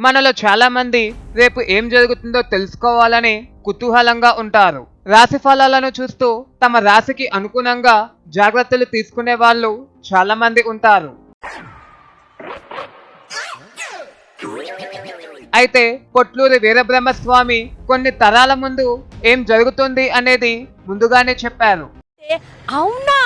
మనలో చాలా మంది రేపు ఏం జరుగుతుందో తెలుసుకోవాలని కుతూహలంగా ఉంటారు. రాశి ఫలాలను చూస్తూ తమ రాశికి అనుగుణంగా జాగ్రత్తలు తీసుకునే వాళ్ళు చాలా మంది ఉంటారు. అయితే పొట్లూరి వీరబ్రహ్మస్వామి కొన్ని తరాల ముందు ఏం జరుగుతుంది అనేది ముందుగానే చెప్పారు. అవునా?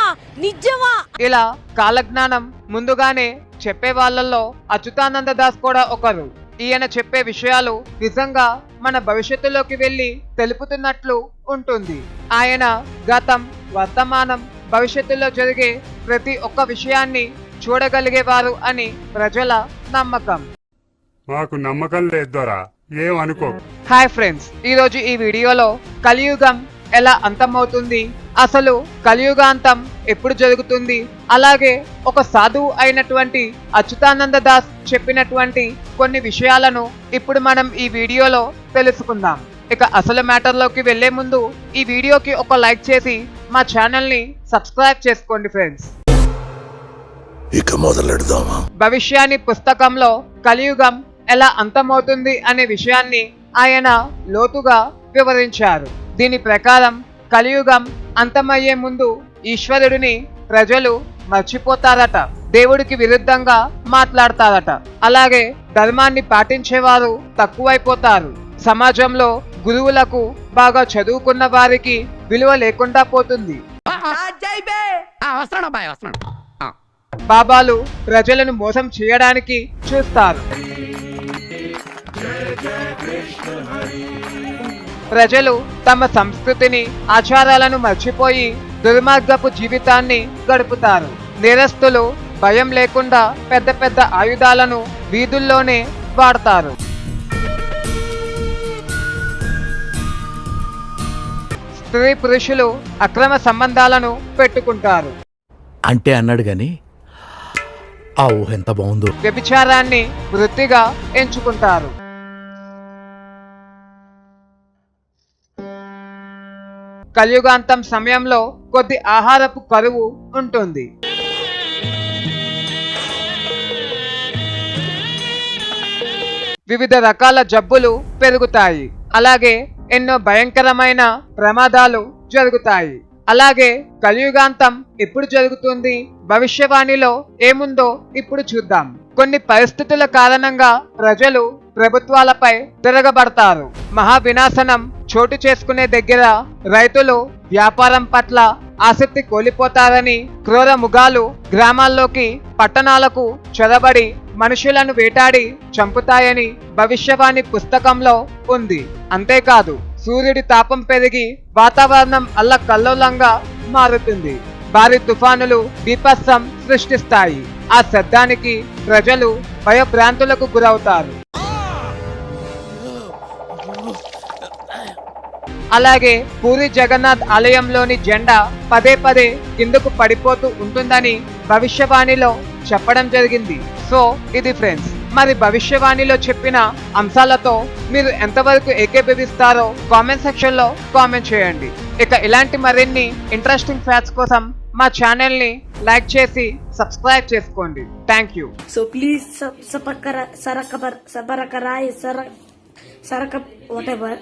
నిజమా? ఇలా కాలజ్ఞానం ముందుగానే చెప్పే వాళ్ళల్లో అచ్యుతానంద దాస్ కూడా ఒకరు. ఈయన చెప్పే విషయాలు నిజంగా మన భవిష్యత్తులోకి వెళ్ళి తెలుపుతున్నట్లు ఉంటుంది. ఆయన గతం వర్తమానం భవిష్యత్తులో జరిగే ప్రతి ఒక్క విషయాన్ని చూడగలిగేవారు అని ప్రజల నమ్మకం. మాకు నమ్మకం లేదు దొరా ఏం అనుకో హాయ్ ఫ్రెండ్స్ ఈరోజు ఈ వీడియోలో కలియుగం ఎలా అంతమవుతుంది? అసలు కలియుగాంతం ఎప్పుడు జరుగుతుంది? అలాగే ఒక సాధువు అయినటువంటి అచ్యుతానంద దాస్ చెప్పినటువంటి కొన్ని విషయాలను ఇప్పుడు మనం ఈ వీడియోలో తెలుసుకుందాం. ఇక అసలు మ్యాటర్లోకి వెళ్ళే ముందు ఈ వీడియోకి ఒక లైక్ చేసి మా ఛానల్ని సబ్స్క్రైబ్ చేసుకోండి ఫ్రెండ్స్. ఇక మొదలెడదామా? భవిష్యాన్ని పుస్తకంలో కలియుగం ఎలా అంతమవుతుంది అనే విషయాన్ని ఆయన లోతుగా వివరించారు. దీని ప్రకారం కలియుగం అంతమయ్యే ముందు ఈశ్వరుడిని ప్రజలు మర్చిపోతారట. దేవుడికి విరుద్ధంగా మాట్లాడతారట. అలాగే ధర్మాన్ని పాటించేవారు తక్కువైపోతారు. సమాజంలో గురువులకు బాగా చదువుకున్న వారికి విలువ లేకుండా పోతుంది. బాబాలు ప్రజలను మోసం చేయడానికి చూస్తారు. ప్రజలు తమ సంస్కృతిని ఆచారాలను మర్చిపోయి దుర్మార్గపు జీవితాన్ని గడుపుతారు. నేరస్తులు భయం లేకుండా పెద్ద పెద్ద ఆయుధాలను వీధుల్లోనే వాడతారు. స్త్రీ పురుషులు అక్రమ సంబంధాలను పెట్టుకుంటారు. అంటే అన్నాడు గాని ఆ ఊహ ఎంత బాగుందో. వ్యభిచారాన్ని వృత్తిగా ఎంచుకుంటారు. కలియుగాంతం సమయంలో కొద్ది ఆహారపు కరువు ఉంటుంది. వివిధ రకాల జబ్బులు పెరుగుతాయి. అలాగే ఎన్నో భయంకరమైన ప్రమాదాలు జరుగుతాయి. అలాగే కలియుగాంతం ఎప్పుడు జరుగుతుంది? భవిష్యవాణిలో ఏముందో ఇప్పుడు చూద్దాం. కొన్ని పరిస్థితుల కారణంగా ప్రజలు ప్రభుత్వాలపై తిరగబడతారు. మహా వినాశనం చోటు చేసుకునే దగ్గర రైతులు వ్యాపారం పట్ల ఆసక్తి కోల్పోతారని క్రూర ముగాలు గ్రామాల్లోకి పట్టణాలకు చొరబడి మనుషులను వేటాడి చంపుతాయని భవిష్యవాణి పుస్తకంలో ఉంది. అంతేకాదు సూర్యుడి తాపం పెరిగి వాతావరణం అల్లకల్లోలంగా మారుతుంది. భారీ తుఫానులు బీభత్సం సృష్టిస్తాయి. ఆ శబ్దానికి ప్రజలు భయభ్రాంతులకు గురవుతారు. అలాగే పూరి జగన్నాథ్ ఆలయంలోని జెండా పదే పదే కిందకు పడిపోతూ ఉంటుందని భవిష్యవాణిలో చెప్పడం జరిగింది. సో ఇది ఫ్రెండ్స్ మరి భవిష్యవాణిలో చెప్పిన అంశాలతో మీరు ఎంతవరకు ఏకీభవిస్తారో కామెంట్ సెక్షన్లో కామెంట్ చేయండి. ఇక ఇలాంటి మరిన్ని ఇంట్రెస్టింగ్ ఫ్యాక్ట్స్ కోసం మా ఛానల్ని లైక్ చేసి సబ్స్క్రైబ్ చేసుకోండి. Thank you. So please sub సబకర సరకబర్ సబరకరాయ్ సర సరక వాట్ ఎవర్